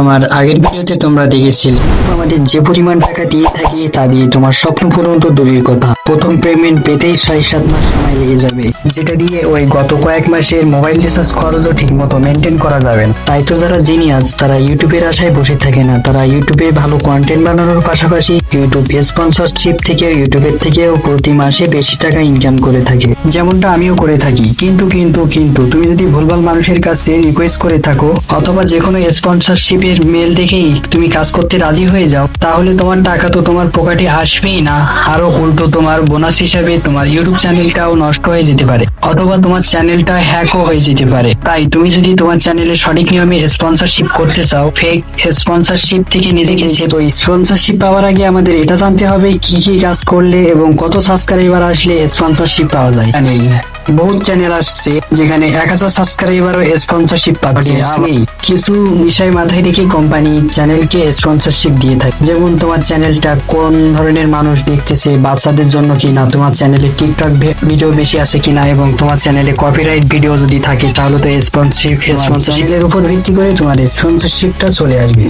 আমার আগের ভিডিওতে তোমরা দেখেছিলে। আমাদের যে পরিমাণ টাকা দিয়ে থাকি, তা দিয়ে তোমার স্বপ্ন পূরণ তো দূরের কথা। প্রথম পেমেন্ট পেতেই ছয় সাত মাস সময় লেগে যাবে। যেটা দিয়ে ওই গত কয়েক মাসের মোবাইল রিচার্জ খরচও ঠিক মতো মেনটেন করা যাবে তাই তো যারা জিনিয়াস তারা ইউটিউবের আশায় বসে থাকে না। তারা ইউটিউবে ভালো কন্টেন্ট বানানোর পাশাপাশি ইউটিউব স্পন্সরশিপ থেকে ইউটিউবের থেকেও প্রতি মাসে বেশি টাকা ইনকাম করে থাকে। যেমনটা আমিও করে থাকি। কিন্তু কিন্তু কিন্তু, তুমি যদি ভুলভাল মানুষের কাছে রিকোয়েস্ট করে থাকো, অথবা যে কোনো স্পন্সরশিপের মেল দেখেই তুমি কাজ করতে রাজি হয়ে যাও, তাহলে তোমার টাকা তো তোমার পকেটে আসবেই না। আরও উল্টো তোমার বোনাস হিসাবে তোমার ইউটিউব চ্যানেলটাও নষ্ট হয়ে যেতে পারে, অথবা তোমার চ্যানেলটা হ্যাকও হয়ে যেতে পারে। তাই তুমি যদি তোমার চ্যানেলে সঠিক নিয়মে স্পন্সরশিপ করতে চাও ফেক স্পন্সরশিপ থেকে নিজেকে সেভ স্পন্সরশিপ পাওয়ার আগে আমাদের এটা জানতে হবে, কি কি কাজ করলে এবং কত সাবস্ক্রাইবার আসলে স্পন্সরশিপ পাওয়া যায়। বহুত চ্যানেল আসছে যেখানে এক হাজার সাবস্ক্রাইবারও স্পন্সরশিপ পাচ্ছে। নেই কিছু বিষয় মাথায় রেখে কোম্পানি চ্যানেলকে স্পন্সরশিপ দিয়ে থাকে। যেমন তোমার চ্যানেলটা কোন ধরনের মানুষ দেখতেছে বাচ্চাদের জন্য কিনা তোমার চ্যানেলে টিকটক ভিডিও বেশি আছে কিনা এবং তোমার চ্যানেলে কপিরাইট ভিডিও যদি থাকে তাহলে তো স্পন্সরশিপ স্পন্সরশিপের উপর ভিত্তি করে তোমার স্পন্সরশিপটা চলে আসবে।